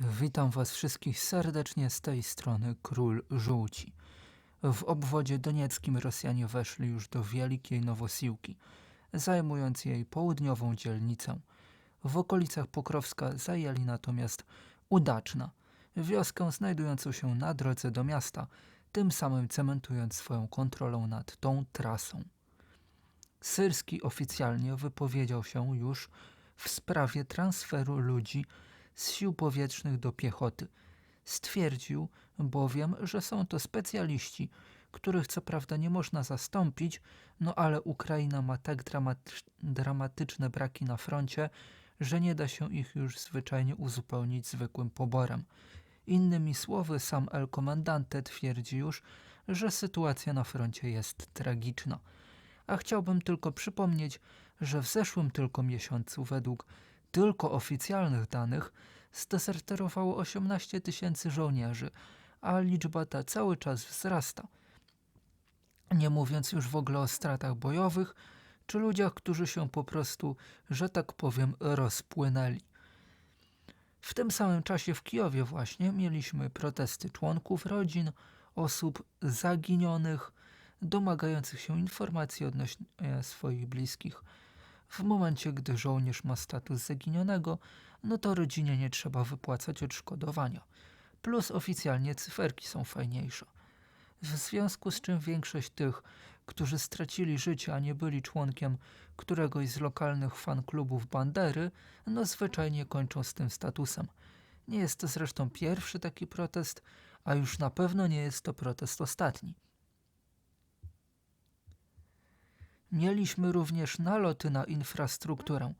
Witam Was wszystkich serdecznie z tej strony Król Żółci. W obwodzie donieckim Rosjanie weszli już do Wielkiej Nowosiłki, zajmując jej południową dzielnicę. W okolicach Pokrowska zajęli natomiast Udaczna, wioskę znajdującą się na drodze do miasta, tym samym cementując swoją kontrolę nad tą trasą. Syrski oficjalnie wypowiedział się już w sprawie transferu ludzi z sił powietrznych do piechoty. Stwierdził bowiem, że są to specjaliści, których co prawda nie można zastąpić, no ale Ukraina ma tak dramatycz dramatyczne braki na froncie, że nie da się ich już zwyczajnie uzupełnić zwykłym poborem. Innymi słowy, sam El Comandante twierdzi już, że sytuacja na froncie jest tragiczna. A chciałbym tylko przypomnieć, że w zeszłym tylko miesiącu według tylko oficjalnych danych zdezerterowało 18 tysięcy żołnierzy, a liczba ta cały czas wzrasta. Nie mówiąc już w ogóle o stratach bojowych, czy ludziach, którzy się po prostu, że tak powiem, rozpłynęli. W tym samym czasie w Kijowie właśnie mieliśmy protesty członków rodzin, osób zaginionych, domagających się informacji odnośnie swoich bliskich. W momencie, gdy żołnierz ma status zaginionego, no to rodzinie nie trzeba wypłacać odszkodowania. Plus oficjalnie cyferki są fajniejsze. W związku z czym większość tych, którzy stracili życie, a nie byli członkiem któregoś z lokalnych fanklubów Bandery, no zwyczajnie kończą z tym statusem. Nie jest to zresztą pierwszy taki protest, a już na pewno nie jest to protest ostatni. Mieliśmy również naloty na infrastrukturę.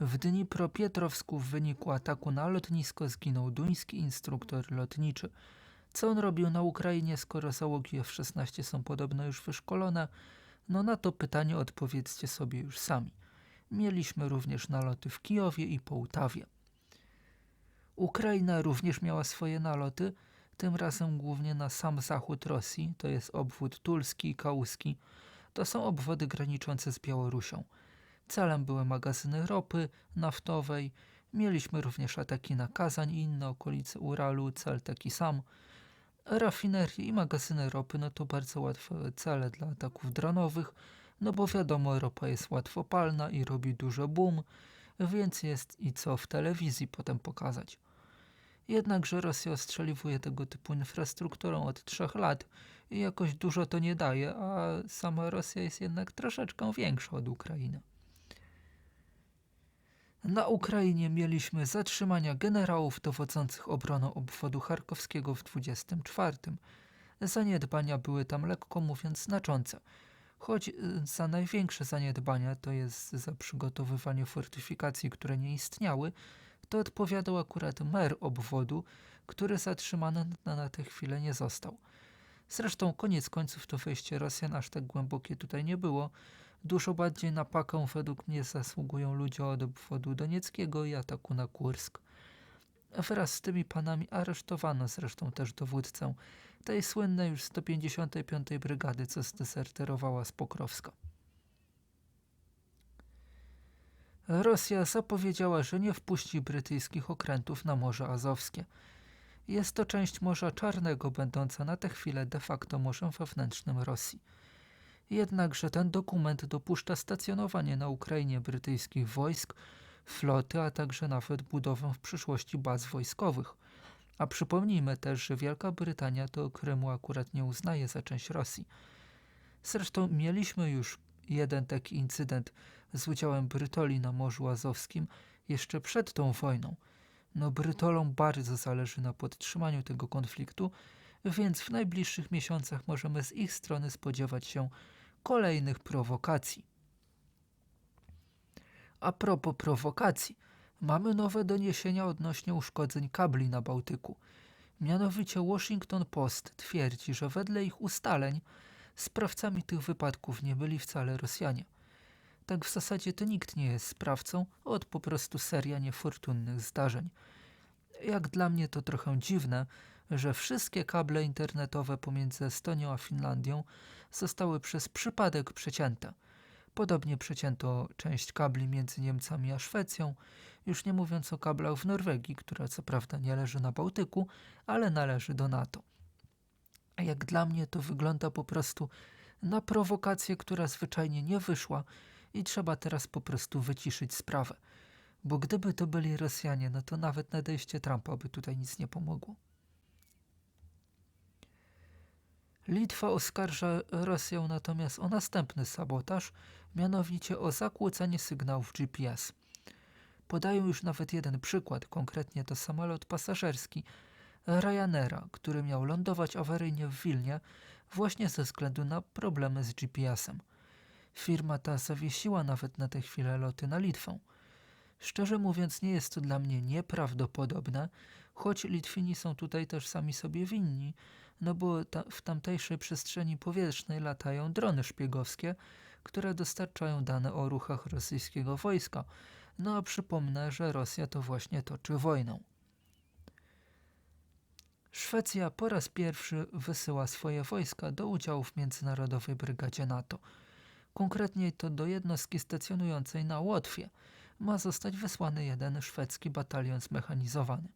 W Dnipropietrowsku w wyniku ataku na lotnisko zginął duński instruktor lotniczy. Co on robił na Ukrainie, skoro załogi F-16 są podobno już wyszkolone? No na to pytanie odpowiedzcie sobie już sami. Mieliśmy również naloty w Kijowie i Połtawie. Ukraina również miała swoje naloty, tym razem głównie na sam zachód Rosji, to jest obwód tulski i kałuski. To są obwody graniczące z Białorusią. Celem były magazyny ropy naftowej. Mieliśmy również ataki na Kazań i inne okolice Uralu, cel taki sam. Rafinerie i magazyny ropy no to bardzo łatwe cele dla ataków dronowych, no bo wiadomo, ropa jest łatwopalna i robi dużo boom, więc jest i co w telewizji potem pokazać. Jednakże Rosja ostrzeliwuje tego typu infrastrukturą od trzech lat jakoś dużo to nie daje, a sama Rosja jest jednak troszeczkę większa od Ukrainy. Na Ukrainie mieliśmy zatrzymania generałów dowodzących obroną obwodu charkowskiego w 24. Zaniedbania były tam lekko mówiąc znaczące. Choć za największe zaniedbania, to jest za przygotowywanie fortyfikacji, które nie istniały, to odpowiadał akurat mer obwodu, który zatrzymany na, na tę chwilę nie został. Zresztą koniec końców to wejście Rosjan aż tak głębokie tutaj nie było. Dużo bardziej na pakę według mnie zasługują ludzie od obwodu donieckiego i ataku na Kursk. Wraz z tymi panami aresztowano zresztą też dowódcę tej słynnej już 155 brygady, co zdeserterowała z Pokrowska. Rosja zapowiedziała, że nie wpuści brytyjskich okrętów na Morze Azowskie. Jest to część Morza Czarnego, będąca na tę chwilę de facto morzem wewnętrznym Rosji. Jednakże ten dokument dopuszcza stacjonowanie na Ukrainie brytyjskich wojsk, floty, a także nawet budowę w przyszłości baz wojskowych. A przypomnijmy też, że Wielka Brytania to Krymu akurat nie uznaje za część Rosji. Zresztą mieliśmy już jeden taki incydent z udziałem Brytoli na Morzu Azowskim jeszcze przed tą wojną. No Brytolom bardzo zależy na podtrzymaniu tego konfliktu, więc w najbliższych miesiącach możemy z ich strony spodziewać się kolejnych prowokacji. A propos prowokacji, mamy nowe doniesienia odnośnie uszkodzeń kabli na Bałtyku. Mianowicie Washington Post twierdzi, że wedle ich ustaleń sprawcami tych wypadków nie byli wcale Rosjanie. Tak w zasadzie to nikt nie jest sprawcą, od po prostu seria niefortunnych zdarzeń. Jak dla mnie to trochę dziwne, że wszystkie kable internetowe pomiędzy Estonią a Finlandią zostały przez przypadek przecięte. Podobnie przecięto część kabli między Niemcami a Szwecją, już nie mówiąc o kablach w Norwegii, która co prawda nie leży na Bałtyku, ale należy do NATO. Jak dla mnie to wygląda po prostu na prowokację, która zwyczajnie nie wyszła i trzeba teraz po prostu wyciszyć sprawę. Bo gdyby to byli Rosjanie, no to nawet nadejście Trumpa by tutaj nic nie pomogło. Litwa oskarża Rosję natomiast o następny sabotaż, mianowicie o zakłócanie sygnałów GPS. Podają już nawet jeden przykład, konkretnie to samolot pasażerski Ryanaira, który miał lądować awaryjnie w Wilnie właśnie ze względu na problemy z GPS-em. Firma ta zawiesiła nawet na tę chwilę loty na Litwę. Szczerze mówiąc, nie jest to dla mnie nieprawdopodobne, choć Litwini są tutaj też sami sobie winni, no bo ta, w tamtejszej przestrzeni powietrznej latają drony szpiegowskie, które dostarczają dane o ruchach rosyjskiego wojska. No a przypomnę, że Rosja to właśnie toczy wojnę. Szwecja po raz pierwszy wysyła swoje wojska do udziału w Międzynarodowej Brygadzie NATO. Konkretnie to do jednostki stacjonującej na Łotwie ma zostać wysłany jeden szwedzki batalion zmechanizowany.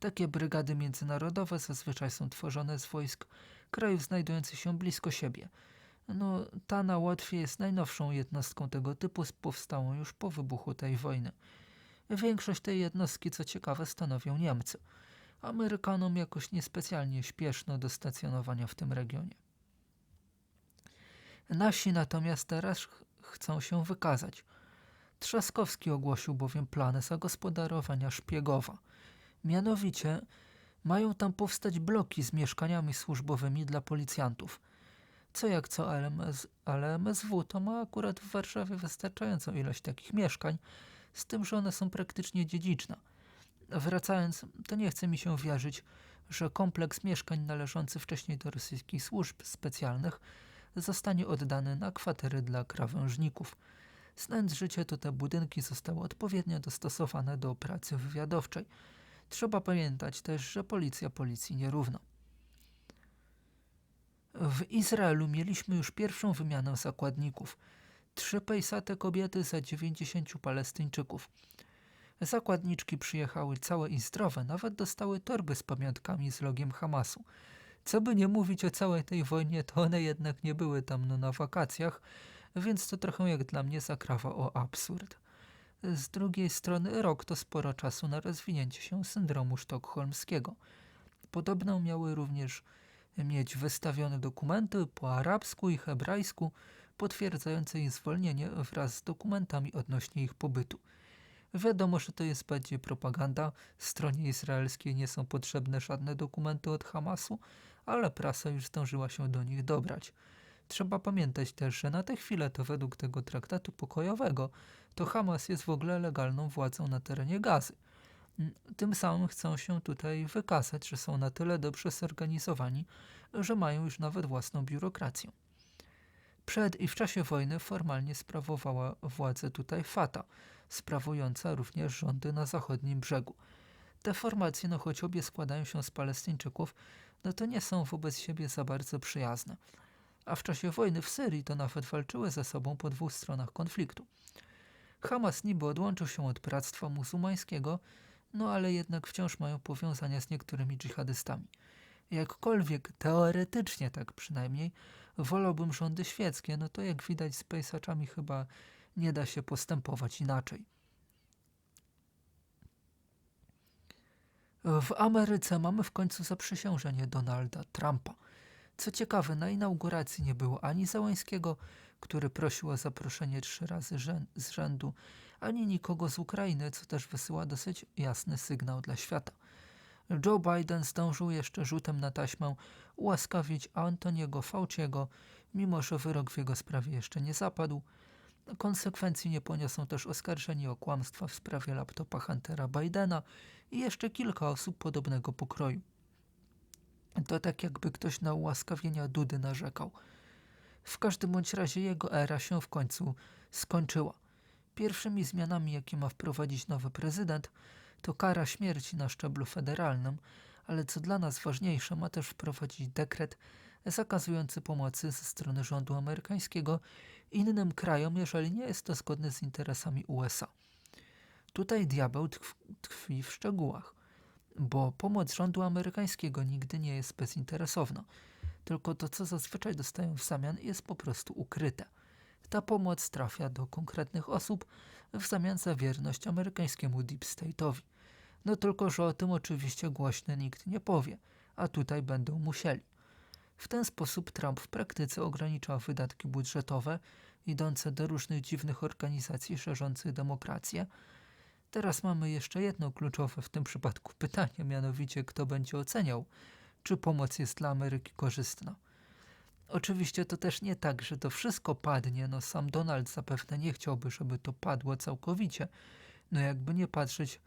Takie brygady międzynarodowe zazwyczaj są tworzone z wojsk krajów znajdujących się blisko siebie. No, ta na Łotwie jest najnowszą jednostką tego typu, powstałą już po wybuchu tej wojny. Większość tej jednostki, co ciekawe, stanowią Niemcy. Amerykanom jakoś niespecjalnie śpieszno do stacjonowania w tym regionie. Nasi natomiast teraz chcą się wykazać. Trzaskowski ogłosił bowiem plany zagospodarowania szpiegowa. Mianowicie mają tam powstać bloki z mieszkaniami służbowymi dla policjantów. Co jak co, LMS, ale MSW to ma akurat w Warszawie wystarczającą ilość takich mieszkań, z tym, że one są praktycznie dziedziczne. Wracając, to nie chce mi się wierzyć, że kompleks mieszkań należący wcześniej do rosyjskich służb specjalnych zostanie oddany na kwatery dla krawężników. Znając życie, to te budynki zostały odpowiednio dostosowane do pracy wywiadowczej. Trzeba pamiętać też, że policja policji nierówna. W Izraelu mieliśmy już pierwszą wymianę zakładników. Trzy pejsate kobiety za 90 Palestyńczyków. Zakładniczki przyjechały całe i zdrowe, nawet dostały torby z pamiątkami z logiem Hamasu. Co by nie mówić o całej tej wojnie, to one jednak nie były tam no, na wakacjach, więc to trochę jak dla mnie zakrawa o absurd. Z drugiej strony rok to sporo czasu na rozwinięcie się syndromu sztokholmskiego. Podobno miały również mieć wystawione dokumenty po arabsku i hebrajsku potwierdzające ich zwolnienie wraz z dokumentami odnośnie ich pobytu. Wiadomo, że to jest bardziej propaganda. Stronie izraelskiej nie są potrzebne żadne dokumenty od Hamasu, ale prasa już zdążyła się do nich dobrać. Trzeba pamiętać też, że na tę chwilę to według tego traktatu pokojowego to Hamas jest w ogóle legalną władzą na terenie gazy. Tym samym chcą się tutaj wykazać, że są na tyle dobrze zorganizowani, że mają już nawet własną biurokrację. Przed i w czasie wojny formalnie sprawowała władzę tutaj Fata, sprawująca również rządy na zachodnim brzegu. Te formacje, no choć obie składają się z Palestyńczyków, no to nie są wobec siebie za bardzo przyjazne. A w czasie wojny w Syrii to nawet walczyły ze sobą po dwóch stronach konfliktu. Hamas niby odłączył się od bractwa muzułmańskiego, no ale jednak wciąż mają powiązania z niektórymi dżihadystami. Jakkolwiek teoretycznie tak przynajmniej wolałbym rządy świeckie, no to jak widać z pejsaczami chyba nie da się postępować inaczej. W Ameryce mamy w końcu zaprzysiężenie Donalda Trumpa. Co ciekawe, na inauguracji nie było ani Załęskiego, który prosił o zaproszenie trzy razy z rzędu, ani nikogo z Ukrainy, co też wysyła dosyć jasny sygnał dla świata. Joe Biden zdążył jeszcze rzutem na taśmę ułaskawić Antoniego Fauciego, mimo że wyrok w jego sprawie jeszcze nie zapadł. Konsekwencji nie poniosą też oskarżeni o kłamstwa w sprawie laptopa Huntera Bidena i jeszcze kilka osób podobnego pokroju. To tak jakby ktoś na ułaskawienia Dudy narzekał. W każdym bądź razie jego era się w końcu skończyła. Pierwszymi zmianami, jakie ma wprowadzić nowy prezydent, to kara śmierci na szczeblu federalnym, ale co dla nas ważniejsze, ma też wprowadzić dekret zakazujący pomocy ze strony rządu amerykańskiego innym krajom, jeżeli nie jest to zgodne z interesami USA. Tutaj diabeł tkw- tkwi w szczegółach, bo pomoc rządu amerykańskiego nigdy nie jest bezinteresowna, tylko to, co zazwyczaj dostają w zamian, jest po prostu ukryte. Ta pomoc trafia do konkretnych osób w zamian za wierność amerykańskiemu deep state'owi. No tylko, że o tym oczywiście głośno nikt nie powie, a tutaj będą musieli. W ten sposób Trump w praktyce ogranicza wydatki budżetowe idące do różnych dziwnych organizacji szerzących demokrację. Teraz mamy jeszcze jedno kluczowe w tym przypadku pytanie, mianowicie kto będzie oceniał, czy pomoc jest dla Ameryki korzystna. Oczywiście to też nie tak, że to wszystko padnie, no sam Donald zapewne nie chciałby, żeby to padło całkowicie. No jakby nie patrzeć,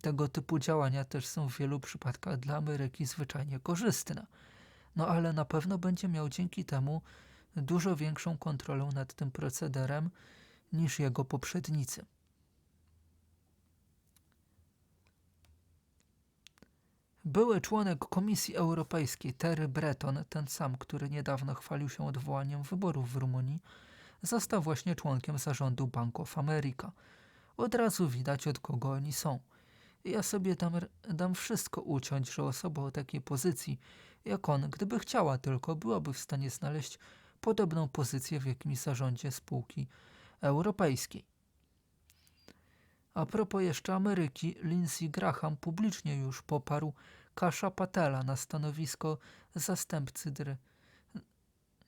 tego typu działania też są w wielu przypadkach dla Ameryki zwyczajnie korzystne. No ale na pewno będzie miał dzięki temu dużo większą kontrolę nad tym procederem niż jego poprzednicy. Były członek Komisji Europejskiej Terry Breton, ten sam, który niedawno chwalił się odwołaniem wyborów w Rumunii, został właśnie członkiem zarządu Bank of America. Od razu widać, od kogo oni są. Ja sobie dam, dam wszystko uciąć, że osoba o takiej pozycji, jak on, gdyby chciała tylko, byłaby w stanie znaleźć podobną pozycję w jakimś zarządzie spółki europejskiej. A propos jeszcze Ameryki, Lindsey Graham publicznie już poparł Kasha Patela na stanowisko zastępcy dyre...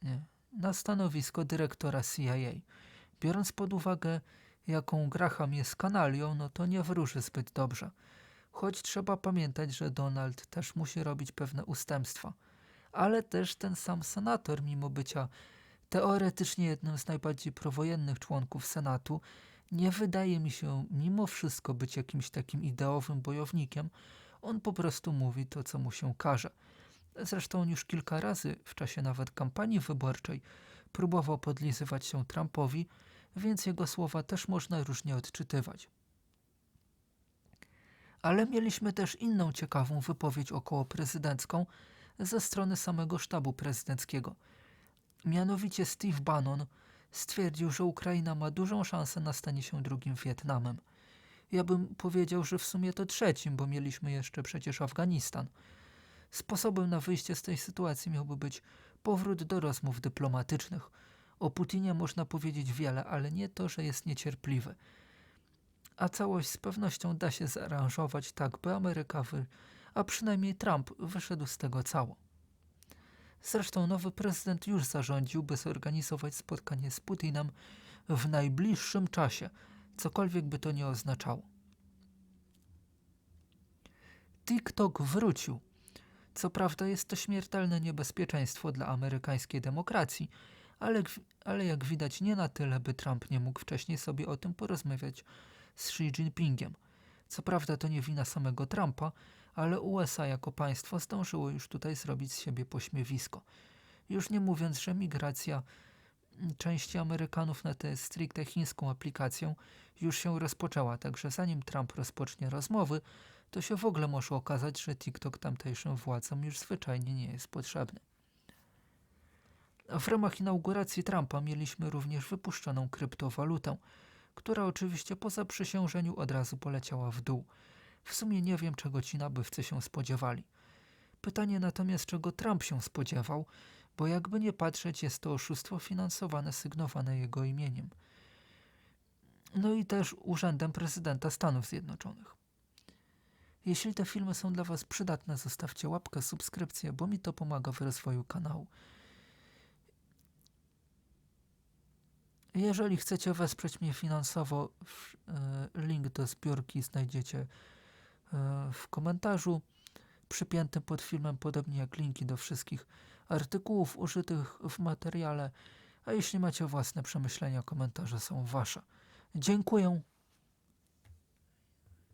nie, na stanowisko dyrektora CIA. Biorąc pod uwagę, jaką Graham jest kanalią, no to nie wróży zbyt dobrze. Choć trzeba pamiętać, że Donald też musi robić pewne ustępstwa. Ale też ten sam senator, mimo bycia teoretycznie jednym z najbardziej prowojennych członków Senatu, nie wydaje mi się mimo wszystko być jakimś takim ideowym bojownikiem. On po prostu mówi to, co mu się każe. Zresztą on już kilka razy, w czasie nawet kampanii wyborczej, próbował podlizywać się Trumpowi, więc jego słowa też można różnie odczytywać. Ale mieliśmy też inną ciekawą wypowiedź około prezydencką ze strony samego sztabu prezydenckiego. Mianowicie Steve Bannon stwierdził, że Ukraina ma dużą szansę na stanie się drugim Wietnamem. Ja bym powiedział, że w sumie to trzecim, bo mieliśmy jeszcze przecież Afganistan. Sposobem na wyjście z tej sytuacji miałby być powrót do rozmów dyplomatycznych. O Putinie można powiedzieć wiele, ale nie to, że jest niecierpliwy. A całość z pewnością da się zaaranżować tak, by Ameryka, wy, a przynajmniej Trump, wyszedł z tego cało. Zresztą nowy prezydent już zarządził, by zorganizować spotkanie z Putinem w najbliższym czasie, cokolwiek by to nie oznaczało. TikTok wrócił. Co prawda jest to śmiertelne niebezpieczeństwo dla amerykańskiej demokracji, ale, ale jak widać nie na tyle, by Trump nie mógł wcześniej sobie o tym porozmawiać z Xi Jinpingiem. Co prawda to nie wina samego Trumpa, ale USA jako państwo zdążyło już tutaj zrobić z siebie pośmiewisko. Już nie mówiąc, że migracja części Amerykanów na tę stricte chińską aplikację już się rozpoczęła, także zanim Trump rozpocznie rozmowy, to się w ogóle może okazać, że TikTok tamtejszym władzom już zwyczajnie nie jest potrzebny. W ramach inauguracji Trumpa mieliśmy również wypuszczoną kryptowalutę, która oczywiście po zaprzysiężeniu od razu poleciała w dół. W sumie nie wiem, czego ci nabywcy się spodziewali. Pytanie natomiast, czego Trump się spodziewał, bo jakby nie patrzeć, jest to oszustwo finansowane, sygnowane jego imieniem. No i też urzędem prezydenta Stanów Zjednoczonych. Jeśli te filmy są dla Was przydatne, zostawcie łapkę, subskrypcję, bo mi to pomaga w rozwoju kanału. Jeżeli chcecie wesprzeć mnie finansowo, link do zbiórki znajdziecie w komentarzu przypiętym pod filmem, podobnie jak linki do wszystkich artykułów użytych w materiale. A jeśli macie własne przemyślenia, komentarze są wasze. Dziękuję.